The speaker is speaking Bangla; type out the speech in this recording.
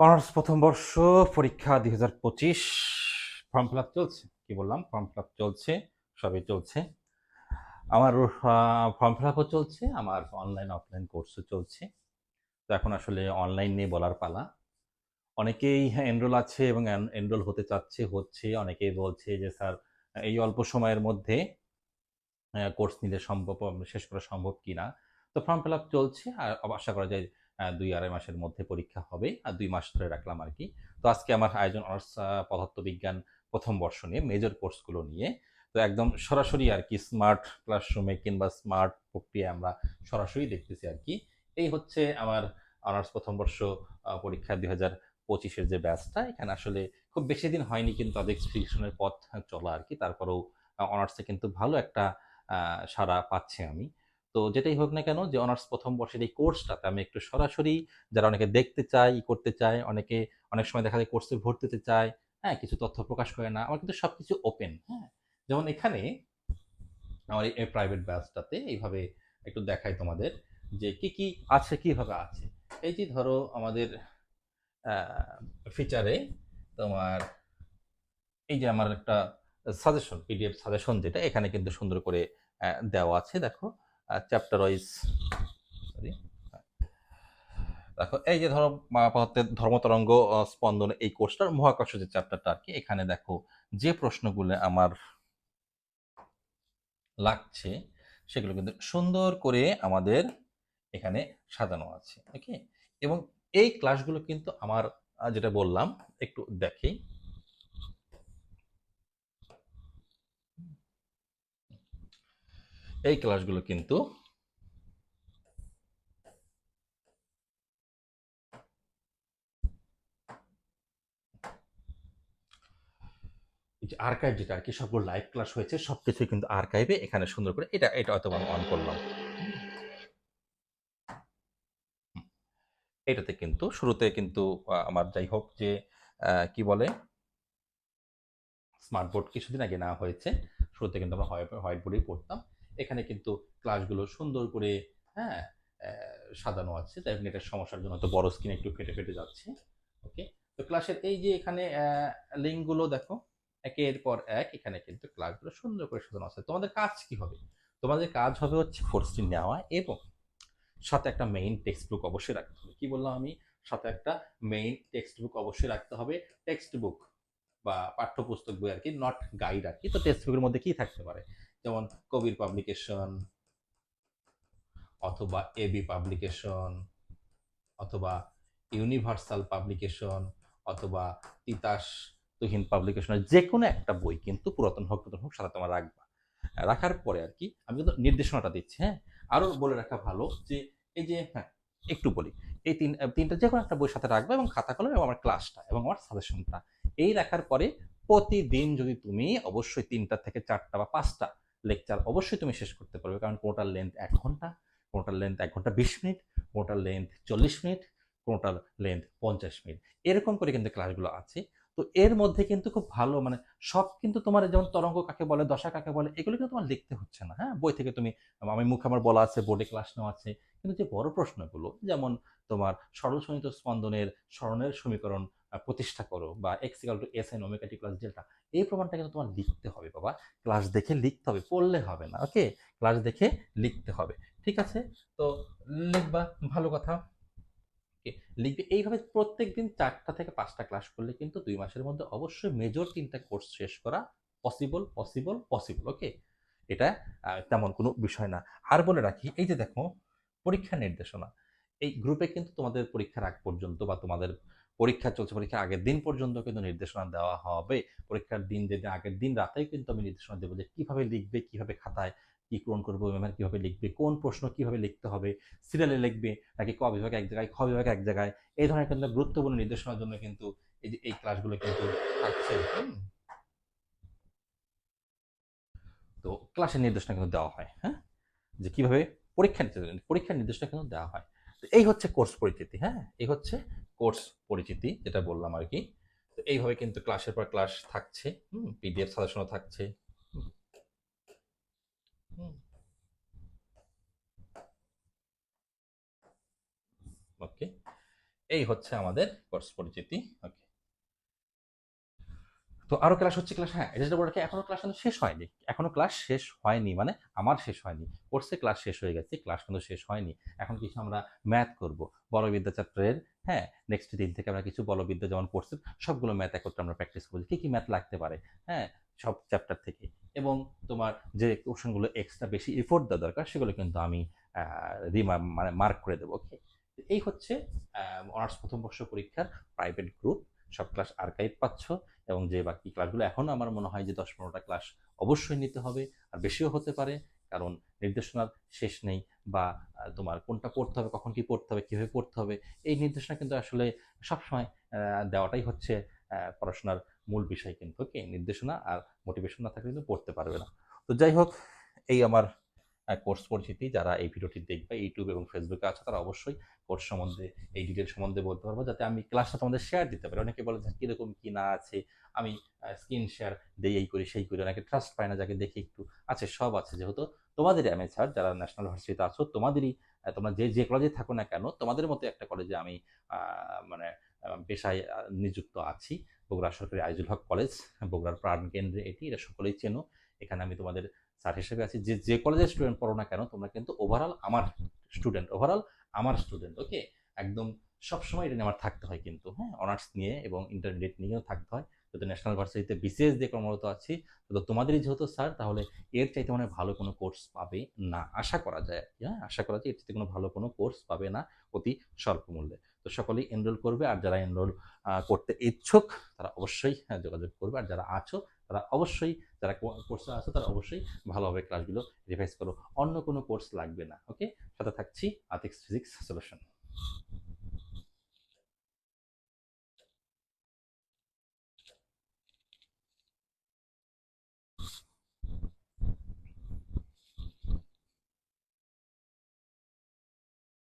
অনার্স প্রথম বর্ষ পরীক্ষা দুই হাজার পঁচিশ। ফর্ম ফিল আপ চলছে? কি বললাম? ফর্ম ফিল আপ চলছে, সবই চলছে। আমার ফর্ম ফিল আপও চলছে, আমার অনলাইন অফলাইন কোর্সও চলছে। তো এখন আসলে অনলাইন নিয়ে বলার পালা। অনেকেই এনরোল আছে এবং এনরোল হতে চাচ্ছে, হচ্ছে। অনেকেই বলছে যে, স্যার, এই অল্প সময়ের মধ্যে কোর্স নিলে সম্ভব, শেষ করা সম্ভব কি না তো ফর্ম ফিল আপ চলছে, আর আশা করা যায় দুই আড়াই মাসের মধ্যে পরীক্ষা হবে, আর দুই মাস ধরে রাখলাম আর কি। তো আজকে আমার আয়োজন অনার্স পদার্থবিজ্ঞান প্রথম বর্ষ নিয়ে মেজর কোর্সগুলো নিয়ে। তো একদম সরাসরি আর কি স্মার্ট ক্লাসরুমে কিংবা স্মার্ট প্রক্রিয়া আমরা সরাসরি দেখতেছি আর কি। এই হচ্ছে আমার অনার্স প্রথম বর্ষ পরীক্ষা দুই হাজার পঁচিশের যে ব্যাচটা এখানে আসলে খুব বেশি দিন হয়নি, কিন্তু তাদের সিলেকশনের পথ চলা আর কি। তারপরেও অনার্সে কিন্তু ভালো একটা সাড়া পাচ্ছি আমি। তো যেটাই হোক না কেন যে অনার্স প্রথম বর্ষের এই কোর্সটাতে আমি একটু সরাসরি যারা অনেকে দেখতে চায়, ই করতে চায়, অনেকে অনেক সময় দেখা যায় কোর্সে ভর্তি হতে চায় হ্যাঁ কিছু তথ্য প্রকাশ করে না, আমার কিন্তু সবকিছু ওপেন হ্যাঁ। যেমন এখানে আমার এই প্রাইভেট ব্যাচটাতে এইভাবে একটু দেখাই তোমাদের যে কি কি আছে, কীভাবে আছে। এই যে ধরো আমাদের ফিচারে তোমার এই যে আমার একটা সাজেশন পিডিএফ সাজেশন যেটা, এখানে কিন্তু সুন্দর করে দেওয়া আছে, দেখো। চ্যাপ্টার ওয়াইজ সরি দেখো, এই যে ধরো ধর্মতরঙ্গ স্পন্দন, এই কোর্সটার মহাকর্ষ যে চ্যাপ্টারটা আর কি, এখানে দেখো যে প্রশ্নগুলো আমার লাগছে, সেগুলো কিন্তু সুন্দর করে আমাদের এখানে সাজানো আছে ওকে এবং এই ক্লাসগুলো কিন্তু আমার যেটা বললাম, একটু দেখি এই ক্লাসগুলো কিন্তু আর্কাইভ যেটা আর কি, সবগুলো লাইভ ক্লাস হয়েছে সব কিছুই কিন্তু আর্কাইভে এখানে সুন্দর করে এটা এটা হয়তো অন করলাম। এটাতে কিন্তু শুরুতে কিন্তু আমার যাই হোক যে কি বলে? স্মার্ট বোর্ড কিছুদিন আগে নেওয়া হয়েছে। শুরুতে কিন্তু আমরা হোয়াইট বোর্ডেই পড়তাম। এখানে কিন্তু ক্লাসগুলো সুন্দর করে হ্যাঁ সাজানো আছে। তাই আপনি এটা সমস্যার জন্য তো বড় স্ক্রিন একটু ফেটে ফেটে যাচ্ছে। ওকে তো ক্লাসের এই যে এখানে লিঙ্কগুলো দেখো, একের পর এক, এখানে কিন্তু ক্লাসগুলো সুন্দর করে সাজানো আছে। তোমাদের কাজ কি হবে? তোমাদের কাজ হবে হচ্ছে কোর্সটি নেওয়া এবং সাথে একটা মেইন টেক্সট বুক অবশ্যই রাখতে হবে। কি বললাম আমি? সাথে একটা মেইন টেক্সট বুক অবশ্যই রাখতে হবে। টেক্সট বুক বা পাঠ্যপুস্তক বই আর কি নট গাইড আর কি। তো টেক্সট বুকের মধ্যে কি থাকতে পারে? যেমন কবির পাবলিকেশন অথবা এবি পাবলিকেশন অথবা ইউনিভার্সাল পাবলিকেশন অথবা তিতাস তুহিন পাবলিকেশনের যে কোনো একটা বই কিন্তু পুরাতন হোক, নতুন হোক সাথে তোমার রাখবা। রাখার পরে আর কি, আমি কিন্তু নির্দেশনাটা দিচ্ছি হ্যাঁ? আরও বলে রাখা ভালো যে, এই যে হ্যাঁ একটু বলি। এই তিন, তিনটা যে কোনো একটা বই সাথে রাখবে এবং খাতা কলম এবং আমার ক্লাসটা এবং আমার সাজেশনটা এই রাখার পরে প্রতিদিন যদি তুমি অবশ্যই তিনটা থেকে চারটা বা পাঁচটা লেকচার অবশ্যই তুমি শেষ করতে পারবে, কারণ কোনোটার লেন্থ এক ঘণ্টা, কোনোটার লেন্থ এক ঘণ্টা বিশ মিনিট, কোনোটার লেন্থ চল্লিশ মিনিট, কোনোটার লেন্থ পঞ্চাশ মিনিট। এরকম করে কিন্তু ক্লাসগুলো আছে। তো এর মধ্যে কিন্তু খুব ভালো মানে সব কিন্তু তোমার যেমন তরঙ্গ কাকে বলে, দশা কাকে বলে, এগুলো কিন্তু তোমার লিখতে হচ্ছে না হ্যাঁ? বই থেকে তুমি, আমি মুখে আমার বলা আছে, বোর্ডে ক্লাস নেওয়া আছে। কিন্তু যে বড় প্রশ্নগুলো, যেমন তোমার সরলসনিত স্পন্দনের স্মরণের সমীকরণ প্রতিষ্ঠা করো বা X equal to S N omega t plus delta এই প্রমাণটা কিন্তু তোমার লিখতে হবে বাবা। ক্লাস দেখে লিখতে হবে, পড়লে হবে না ওকে ক্লাস দেখে লিখতে হবে, ঠিক আছে? তো লিখবা, ভালো কথা। লিখবে, এইভাবে প্রত্যেক দিন চারটা থেকে পাঁচটা ক্লাস করলে কিন্তু দুই মাসের মধ্যে অবশ্যই মেজর তিনটা কোর্স শেষ করা পসিবল পসিবল পসিবল ওকে এটা তেমন কোনো বিষয় না। আর বলে রাখি, এই যে দেখো, পরীক্ষা নির্দেশনা, এই গ্রুপে কিন্তু তোমাদের পরীক্ষার আগ পর্যন্ত বা তোমাদের পরীক্ষা চলছে, পরীক্ষার আগের দিন পর্যন্ত কিন্তু নির্দেশনা দেওয়া হবে। পরীক্ষার দিন যেদিন আগের দিন রাতেই কিন্তু আমি নির্দেশনা দেবো যে কীভাবে লিখবে, কীভাবে খাতায় কি পূরণ করব মেমার কীভাবে লিখবে, কোন প্রশ্ন কীভাবে লিখতে হবে সিরিয়ালে লিখবে নাকি ক বিভাগে এক জায়গায়, খ বিভাগে এক জায়গায়, এই ধরনের কিন্তু গুরুত্বপূর্ণ নির্দেশনার জন্য কিন্তু এই যে, এই ক্লাসগুলো কিন্তু থাকছে। তো ক্লাসের নির্দেশনা কিন্তু দেওয়া হয় হ্যাঁ? যে কীভাবে পরীক্ষা নিতে পরীক্ষার নির্দেশনা কিন্তু দেওয়া হয়। এই হচ্ছে কোর্স পরিচিতি হ্যাঁ? এই হচ্ছে কোর্স পরিচিতি যেটা বললাম আর কি এইভাবে কিন্তু ক্লাসের পর ক্লাস থাকছে। হুম পিডিএফ সাজেশনও থাকছে। ওকে। এই হচ্ছে আমাদের কোর্স পরিচিতি। ওকে। তো আরও ক্লাস হচ্ছে ক্লাস হ্যাঁ যেটা বলে রাখি, এখনও ক্লাস কিন্তু শেষ হয়নি? এখনও ক্লাস শেষ হয়নি মানে আমার শেষ হয়নি। কোর্সে ক্লাস শেষ হয়ে গেছে ক্লাস কিন্তু শেষ হয়নি। এখন কিছু আমরা ম্যাথ করব? বলবিদ্যা চ্যাপ্টারের হ্যাঁ নেক্সট দিন থেকে আমরা কিছু বলবিদ্যা যেমন পড়ছি সবগুলো ম্যাথ একত্রে আমরা প্র্যাকটিস করছি। কী কী ম্যাথ লাগতে পারে? হ্যাঁ সব চ্যাপ্টার থেকে। এবং তোমার যে কোশ্চেনগুলো এক্সট্রা বেশি এফোর্ট দেওয়া দরকার, সেগুলো কিন্তু আমি রিমা মানে মার্ক করে দেবো ওকে এই হচ্ছে অনার্স প্রথম বর্ষ পরীক্ষার প্রাইভেট গ্রুপ সব ক্লাস আর্কাইভ পাচ্ছ এবং যে বাকি ক্লাসগুলো এখনও আমার মনে হয় যে দশ পনেরোটা ক্লাস অবশ্যই নিতে হবে, আর বেশিও হতে পারে। কারণ নির্দেশনার শেষ নেই বা তোমার কোনটা পড়তে হবে, কখন কি পড়তে হবে, কীভাবে পড়তে হবে, এই নির্দেশনা কিন্তু আসলে সবসময় দেওয়াটাই হচ্ছে পড়াশোনার মূল বিষয় কিন্তু। কি নির্দেশনা আর মোটিভেশন না থাকলে কিন্তু পড়তে পারবে না। তো যাই হোক, এই আমার কোর্স পরিচিতি যারা এই ভিডিওটি দেখবে ইউটিউব এবং ফেসবুকে আছে, তারা অবশ্যই কোর্স সম্বন্ধে, এই ডিটেল সম্বন্ধে বলতে পারব, যাতে আমি ক্লাসটা তোমাদের শেয়ার দিতে পারি। অনেকে বলে যে কীরকম কি না আছে? আমি স্ক্রিন শেয়ার দেই, এই করি, সেই করি। অনেকে ট্রাস্ট পায় না, যাকে দেখি একটু আছে, সব আছে। যেহেতু তোমাদেরই আমি ছাড় যারা ন্যাশনাল ভার্সিটিতে আছো, তোমাদেরই তোমরা যে যে কলেজে থাকো না কেন, তোমাদের মতো একটা কলেজে আমি মানে পেশায় নিযুক্ত আছি। বগুড়া সরকারি আইজুল হক কলেজ বগুড়ার প্রাণ কেন্দ্রে এটি, এটা সকলেই চেনো। এখানে আমি তোমাদের স্যার হিসেবে আছি। যে যে কলেজের স্টুডেন্ট পড়ো না কেন তোমরা কিন্তু ওভারঅল আমার স্টুডেন্ট ওভারঅল আমার স্টুডেন্ট ওকে একদম সবসময় এটা নিয়ে আমার থাকতে হয় কিন্তু হ্যাঁ? অনার্স নিয়ে এবং ইন্টারমিডিয়েট নিয়েও থাকতে হয়। যদি ন্যাশনাল ভার্সিটিতে বিসিএস দিয়ে কর্মরত আছি তো তোমাদেরই যেহেতু স্যার তাহলে এর চাইতে মানে ভালো কোনো কোর্স পাবে না আশা করা যায় হ্যাঁ? আশা করা যায় এর চাইতে কোনো ভালো কোনো কোর্স পাবে না অতি স্বল্প মূল্যে। তো সকলেই এনরোল করবে আর যারা এনরোল করতে ইচ্ছুক তারা অবশ্যই হ্যাঁ, যোগাযোগ করবে আর যারা আছো তারা অবশ্যই যারা কোর্সে আছে, তারা অবশ্যই ভালোভাবে ক্লাসগুলো রিভাইজ করো। অন্য কোনো কোর্স লাগবে না ওকে সাথে থাকছি আতিক্স ফিজিক্স সলিউশন